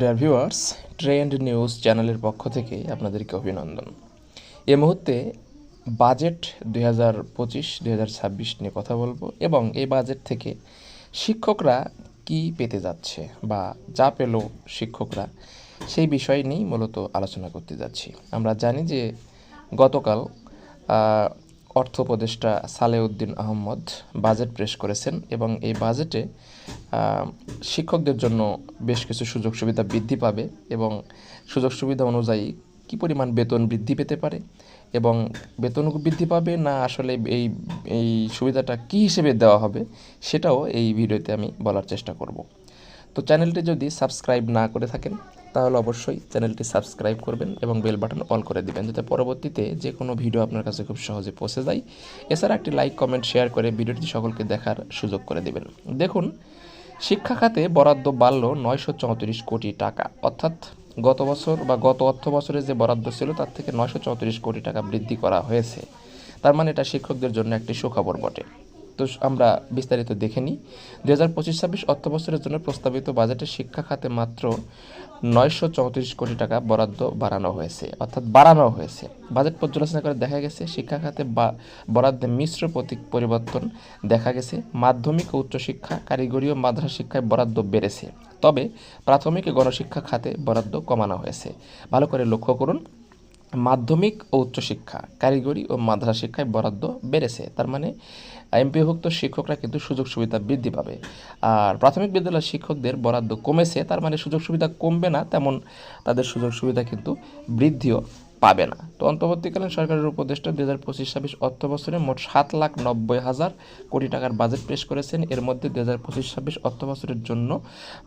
Dear viewers trend news চ্যানেলের পক্ষ থেকে আপনাদেরকে অভিনন্দন। এ মুহূর্তে বাজেট দুই হাজার পঁচিশ, দুই হাজার ছাব্বিশ নিয়ে কথা বলব এবং এই বাজেট থেকে শিক্ষকরা কি পেতে যাচ্ছে বা যা পেল শিক্ষকরা সেই বিষয় নিয়েই মূলত আলোচনা করতে যাচ্ছি। আমরা জানি যে গতকাল অর্থ উপদেষ্টা সালেউদ্দিন আহমদ বাজেট পেশ করেছেন এবং এই বাজেটে শিক্ষকদের জন্য বেশ কিছু সুযোগ সুবিধা বৃদ্ধি পাবে এবং সুযোগ সুবিধা অনুযায়ী কী পরিমাণ বেতন বৃদ্ধি পেতে পারে এবং বেতন বৃদ্ধি পাবে না আসলে এই এই সুবিধাটা কী হিসেবে দেওয়া হবে সেটাও এই ভিডিওতে আমি বলার চেষ্টা করব। তো চ্যানেলটি যদি সাবস্ক্রাইব না করে থাকেন তাহলে অবশ্যই চ্যানেলটি সাবস্ক্রাইব করবেন এবং বেল বাটন অল করে দিবেন, যাতে পরবর্তীতে যে কোনো ভিডিও আপনার কাছে খুব সহজে পৌঁছে যায়। এছাড়া একটি লাইক, কমেন্ট, শেয়ার করে ভিডিওটি সকলকে দেখার সুযোগ করে দেবেন। দেখুন, শিক্ষা খাতে বরাদ্দ বাড়ল নয়শো চৌত্রিশ কোটি টাকা। অর্থাৎ গত বছর বা গত অর্থ বছরে যে বরাদ্দ ছিল, তার থেকে নয়শো চৌত্রিশ কোটি টাকা বৃদ্ধি করা হয়েছে। তার মানে এটা শিক্ষকদের জন্য একটি সুখবর বটে। তো আমরা বিস্তারিত দেখে নিই। দু হাজার পঁচিশ ছাব্বিশ অর্থ বছরের জন্য প্রস্তাবিত বাজেটে শিক্ষা খাতে মাত্র নয়শো চৌত্রিশ কোটি টাকা বরাদ্দ বাড়ানো হয়েছে, অর্থাৎ বাড়ানো হয়েছে। বাজেট পর্যালোচনা করে দেখা গেছে, শিক্ষা খাতে বরাদ্দে মিশ্র প্রতীক পরিবর্তন দেখা গেছে। মাধ্যমিক ও উচ্চশিক্ষা, কারিগরি ও মাদ্রাসা শিক্ষায় বরাদ্দ বেড়েছে। তবে প্রাথমিক গণশিক্ষা খাতে বরাদ্দ কমানো হয়েছে। ভালো করে লক্ষ্য করুন, মাধ্যমিক ও উচ্চশিক্ষা, কারিগরি ও মাদ্রাসা শিক্ষায় বরাদ্দ বেড়েছে। তার মানে এমপিভুক্ত শিক্ষকরা কিন্তু সুযোগ সুবিধা বৃদ্ধি পাবে। আর প্রাথমিক বিদ্যালয়ের শিক্ষকদের বরাদ্দ কমেছে, তার মানে সুযোগ সুবিধা কমবে না, তেমন তাদের সুযোগ সুবিধা কিন্তু বৃদ্ধিও পাবে না। তো অন্তর্বর্তীকালীন সরকারের উপদেষ্টা দুই হাজার পঁচিশ ছাব্বিশ অর্থ বছরে মোট সাত লাখ নব্বই হাজার কোটি টাকার বাজেট পেশ করেছেন। এর মধ্যে দু হাজার পঁচিশ ছাব্বিশ অর্থ বছরের জন্য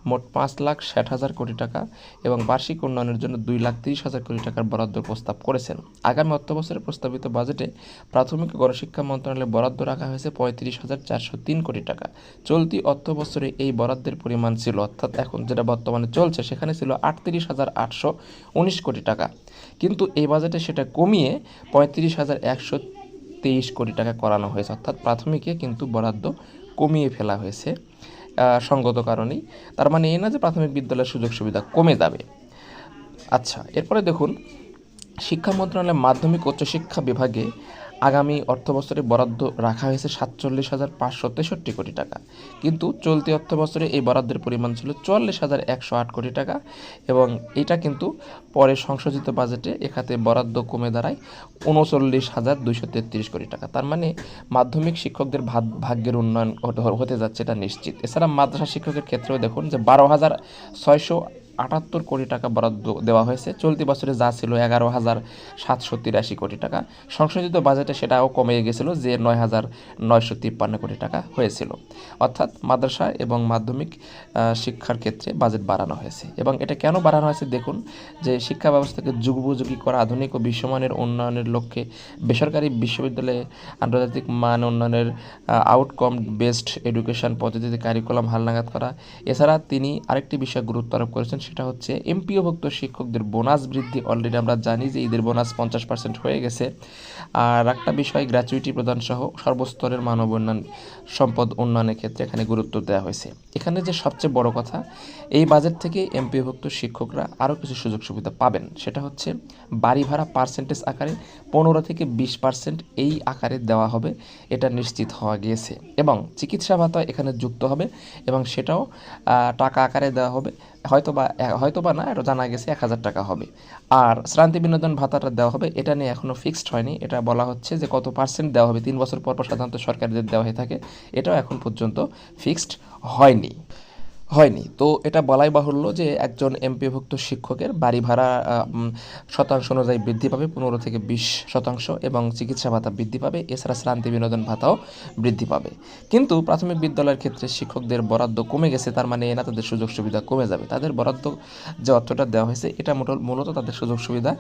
মোট পাঁচ লাখ ষাট হাজার কোটি টাকা এবং বার্ষিক উন্নয়নের জন্য দুই লাখ তিরিশ হাজার কোটি টাকার বরাদ্দ প্রস্তাব করেছেন। আগামী অর্থ বছরে প্রস্তাবিত বাজেটে প্রাথমিক গণশিক্ষা মন্ত্রণালয়ে বরাদ্দ রাখা হয়েছে পঁয়ত্রিশ হাজার চারশো তিন কোটি টাকা। চলতি অর্থ বছরে এই বরাদ্দের পরিমাণ ছিল, অর্থাৎ এখন যেটা বর্তমানে চলছে, সেখানে ছিল আটত্রিশ হাজার আটশো উনিশ কোটি টাকা। কিন্তু এই বাজেটে সেটা কমিয়ে পঁয়ত্রিশ হাজার একশো তেইশ কোটি টাকা করানো হয়েছে। অর্থাৎ প্রাথমিকে কিন্তু বরাদ্দ কমিয়ে ফেলা হয়েছে সঙ্গত কারণেই। তার মানে এই না যে প্রাথমিক বিদ্যালয়ের সুযোগ সুবিধা কমে যাবে। আচ্ছা এরপরে দেখুন, শিক্ষা মন্ত্রণালয়ের মাধ্যমিক উচ্চশিক্ষা বিভাগে আগামী অর্থবছরে বরাদ্দ রাখা হয়েছে সাতচল্লিশ হাজার পাঁচশো তেষট্টি কোটি টাকা। কিন্তু চলতি অর্থবছরে এই বরাদ্দের পরিমাণ ছিল চুয়াল্লিশ হাজার একশো আট কোটি টাকা এবং এটা কিন্তু পরে সংশোধিত বাজেটে এখাতে বরাদ্দ কমে দাঁড়ায় উনচল্লিশ হাজার দুইশো তেত্রিশ কোটি টাকা। তার মানে মাধ্যমিক শিক্ষকদের ভাগ- ভাগ্যের উন্নয়ন হতে যাচ্ছে এটা নিশ্চিত। এছাড়া মাদ্রাসা শিক্ষকের ক্ষেত্রেও দেখুন যে বারো হাজার ছয়শো আটাত্তর কোটি টাকা বরাদ্দ দেওয়া হয়েছে। চলতি বছরে যা ছিল এগারো হাজার সাতশো তিরাশি কোটি টাকা। সংশোধিত বাজেটে সেটাও কমে গেছিল যে নয় হাজার নয়শো তিপ্পান্ন কোটি টাকা হয়েছিল। অর্থাৎ মাদ্রাসা এবং মাধ্যমিক শিক্ষার ক্ষেত্রে বাজেট বাড়ানো হয়েছে। এবং এটা কেন বাড়ানো হয়েছে দেখুন, যে শিক্ষা ব্যবস্থাকে যুগোপযোগী করা আধুনিক ও বিশ্বমানের উন্নয়নের লক্ষ্যে বেসরকারি বিশ্ববিদ্যালয়ে আন্তর্জাতিক মান উন্নয়নের আউটকম বেসড এডুকেশন পদ্ধতিতে কারিকুলাম হালনাগাদ করা। এছাড়া তিনি আরেকটি বিষয় গুরুত্ব আরোপ করেছেন সেটা হচ্ছে এমপিওভুক্ত শিক্ষকদের বোনাস বৃদ্ধি। অলরেডি আমরা জানি যে ঈদের বোনাস পঞ্চাশ পার্সেন্ট হয়ে গেছে। আর একটা বিষয় গ্র্যাচুইটি প্রদান সহ সর্বস্তরের মানব উন্নয়ন সম্পদ উন্নয়নের ক্ষেত্রে এখানে গুরুত্ব দেওয়া হয়েছে। এখানে যে সবচেয়ে বড় কথা, এই বাজেট থেকে এমপিওভুক্ত শিক্ষকরা আরও কিছু সুযোগ সুবিধা পাবেন। সেটা হচ্ছে বাড়ি ভাড়া পার্সেন্টেজ আকারে পনেরো থেকে বিশ পার্সেন্ট এই আকারে দেওয়া হবে। এটা নিশ্চিত হওয়া গিয়েছে। এবং চিকিৎসা ভাতা এখানে যুক্ত হবে এবং সেটাও টাকা আকারে দেওয়া হবে। হয়তো বা হয়তো বা না, এটা জানা গেছে, এক হাজার টাকা হবে। আর শ্রান্তি বিনোদন ভাতাটা দেওয়া হবে, এটা নিয়ে এখনও ফিক্সড হয়নি। এটা বলা হচ্ছে যে কত পার্সেন্ট দেওয়া হবে? তিন বছর পর পর সাধারণত সরকারদের দেওয়া হয়ে থাকে। এটাও এখন পর্যন্ত ফিক্সড হয়নি। হয়নি। তো এটা বলাই বাহুল্য যে একজন এমপিভুক্ত শিক্ষকের বাড়ি ভাড়া শতাংশ অনুযায়ী বৃদ্ধি পাবে পনেরো থেকে বিশ শতাংশ এবং চিকিৎসা ভাতা বৃদ্ধি পাবে, এছাড়া শ্রান্তি বিনোদন ভাতাও বৃদ্ধি পাবে। কিন্তু প্রাথমিক বিদ্যালয়ের ক্ষেত্রে শিক্ষকদের বরাদ্দ কমে গেছে, তার মানে এ না তাদের সুযোগ সুবিধা কমে যাবে। তাদের বরাদ্দ যে অর্থটা দেওয়া হয়েছে, এটা মূলত তাদের সুযোগ সুবিধা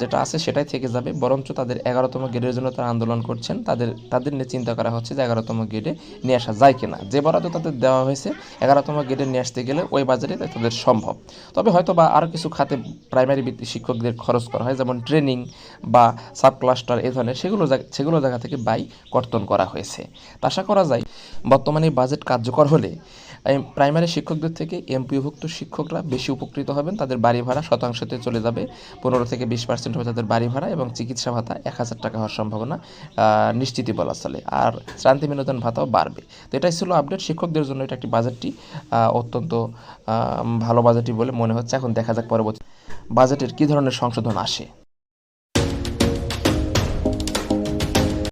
যেটা আছে সেটাই থেকে যাবে। বরঞ্চ তাদের এগারোতম গ্রেডের জন্য তারা আন্দোলন করছেন। তাদের তাদের নিয়ে চিন্তা করা হচ্ছে যে এগারোতম গ্রেডে নিয়ে আসা যায় কিনা। যে বরাদ্দ তাদের দেওয়া হয়েছে, এগারোতম টার্গেটে নিয়ে আসতে গেলে ওই বাজারে তাদের সম্ভব। তবে হয়তো বা আরও কিছু খাতে প্রাইমারি ভিত্তিক শিক্ষকদের খরচ করা হয়, যেমন ট্রেনিং বা সাব ক্লাস্টার এই ধরনের সেগুলো সেগুলো জায়গা থেকে বাই কর্তন করা হয়েছে। আশা করা যায়, বর্তমানে বাজেট কার্যকর হলে প্রাইমারি শিক্ষকদের থেকে এমপিওভুক্ত শিক্ষকরা বেশি উপকৃত হবেন, তাদের বাড়ি ভাড়া শতাংশতে চলে যাবে। পনেরো থেকে বিশ পার্সেন্ট হবে তাদের বাড়ি ভাড়া এবং চিকিৎসা ভাতা এক হাজার টাকা হওয়ার সম্ভাবনা নিশ্চিতই বলা চলে। আর শ্রান্তি বিনোদন ভাতাও বাড়বে। তো এটাই ছিল আপডেট শিক্ষকদের জন্য এটা একটি বাজেটটি অত্যন্ত ভালো বাজেটই বলে মনে হচ্ছে। এখন দেখা যাক পরবর্তী বাজেটের কী ধরনের সংশোধন আসে।